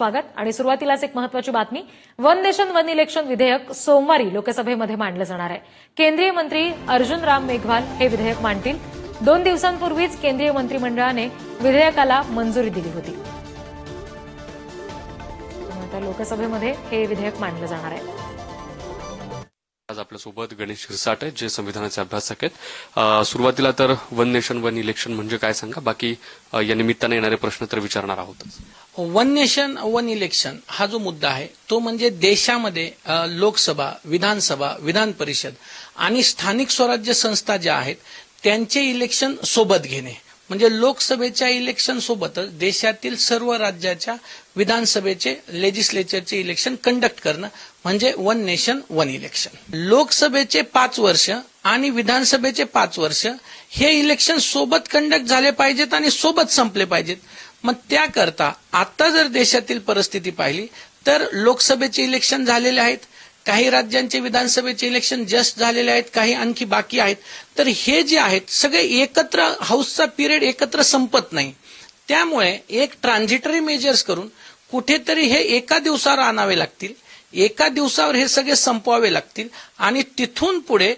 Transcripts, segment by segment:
स्वागत. आणि सुरुवातीलाच एक महत्वाची बातमी. वन नेशन वन इलेक्शन विधेयक सोमवारी लोकसभेमध्ये मांडलं जाणार आहे. केंद्रीय मंत्री अर्जुन राम मेघवाल हे विधेयक मांडतील. दोन दिवसांपूर्वीच केंद्रीय मंत्रिमंडळाने विधेयकाला मंजुरी दिली होती. आता लोकसभेमध्ये हे विधेयक मांडलं जाणार आहे. आज आपल्यासोबत गणेश हिरसाट आहेत जे संविधानाचे अभ्यासक आहेत. सुरुवातीला तर वन नेशन वन इलेक्शन म्हणजे काय सांगा? बाकी या निमित्ताने येणारे प्रश्न तर विचारणार आहोत वन नेशन वन इलेक्शन हा जो मुद्दा आहे तो म्हणजे देशामध्ये लोकसभा विधानसभा विधान परिषद आणि स्थानिक स्वराज्य संस्था ज्या आहेत त्यांचे इलेक्शन सोबत घेणे. म्हणजे लोकसभेच्या इलेक्शन सोबतच देशातील सर्व राज्याच्या विधानसभेचे लेजिस्लेचरचे इलेक्शन कंडक्ट करणं. म्हणजे वन नेशन वन इलेक्शन लोकसभेचे पाच वर्ष आणि विधानसभेचे पाच वर्ष हे इलेक्शन सोबत कंडक्ट झाले पाहिजेत आणि सोबत संपले पाहिजेत. मग त्याकरता आता जर देशातील परिस्थिती पाहिली तर लोकसभेचे इलेक्शन झालेले आहेत काही राज्यांचे विधानसभेचे इलेक्शन जस्ट झालेले आहेत काही आणखी बाकी आहेत. तर हे जे आहेत सगळे एकत्र हाऊसचा पिरियड एकत्र संपत नाही. त्यामुळे एक ट्रान्झिटरी मेजर्स करून कुठेतरी हे एका दिवसावर आणावे लागतील एका दिवसावर हे सगळे संपवावे लागतील आणि तिथून पुढे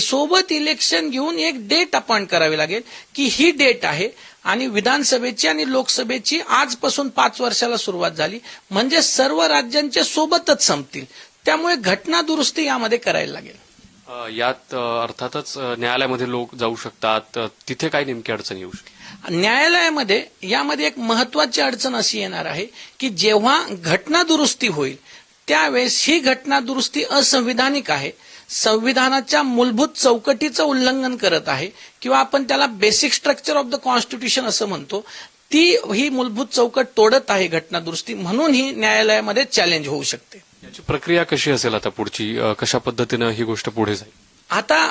सोबत इलेक्शन घेऊन एक डेट अपॉइंट करावी लागेल की ही डेट आहे आणि विधानसभेची आणि लोकसभेची आजपासून पाच वर्षाला सुरुवात झाली. म्हणजे सर्व राज्यांचे सोबतच संपतील. त्यामुळे घटना दुरुस्ती यामध्ये करायला लागेल. यात अर्थातच न्यायालयामध्ये लोक जाऊ शकतात. तिथे काय नेमकी अडचण येऊ शकते न्यायालयामध्ये यामध्ये एक महत्वाची अडचण अशी येणार आहे की जेव्हा घटना दुरुस्ती होईल त्यावेळेस ही घटना दुरुस्ती असंविधानिक आहे. संविधानाच्या मूलभूत चौकटीचं उल्लंघन करत आहे किंवा आपण त्याला basic structure of the constitution असं म्हणतो ती ही मूलभूत चौकट तोडत आहे घटना दुरुस्ती म्हणून ही न्यायालयामध्ये चॅलेंज होऊ शकते. याची प्रक्रिया कशी असेल आता पुढची? कशा पद्धतीनं ही गोष्ट पुढे जाईल? आता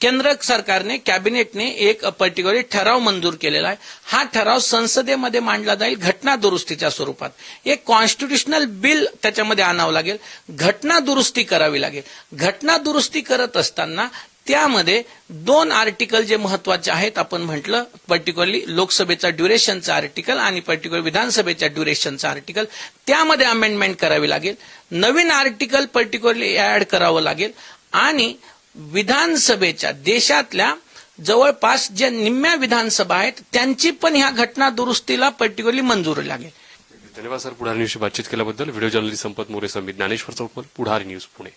केंद्र सरकारने कॅबिनेटने एक पर्टिक्युलर ठराव मंजूर केलेला आहे. हा ठराव संसदेमध्ये मांडला जाईल घटना दुरुस्तीच्या स्वरूपात. एक कॉन्स्टिट्युशनल बिल त्याच्यामध्ये आणावं लागेल. घटना दुरुस्ती करावी लागेल. घटना दुरुस्ती करत असताना त्यामध्ये दोन आर्टिकल जे महत्त्वाचे आहेत आपण म्हटलं पर्टिक्युलरली लोकसभेचा ड्युरेशनचा आर्टिकल आणि पर्टिक्युलर विधानसभेच्या ड्युरेशनचा आर्टिकल त्यामध्ये अमेंडमेंट करावी लागेल. नवीन आर्टिकल पर्टिक्युलरली ऍड करावं लागेल. आणि विधानसभेच्या देशातल्या जवळपास ज्या निम्म्या विधानसभा आहेत त्यांची पण ह्या घटना दुरुस्तीला पर्टिक्युलरली मंजुरी लागेल. धन्यवाद सर. पुढारी न्यूजशी बातचीत केल्याबद्दल. Video journalist Sampat More Samit Dnyaneshwar Chaukmal Pudhari news Pune.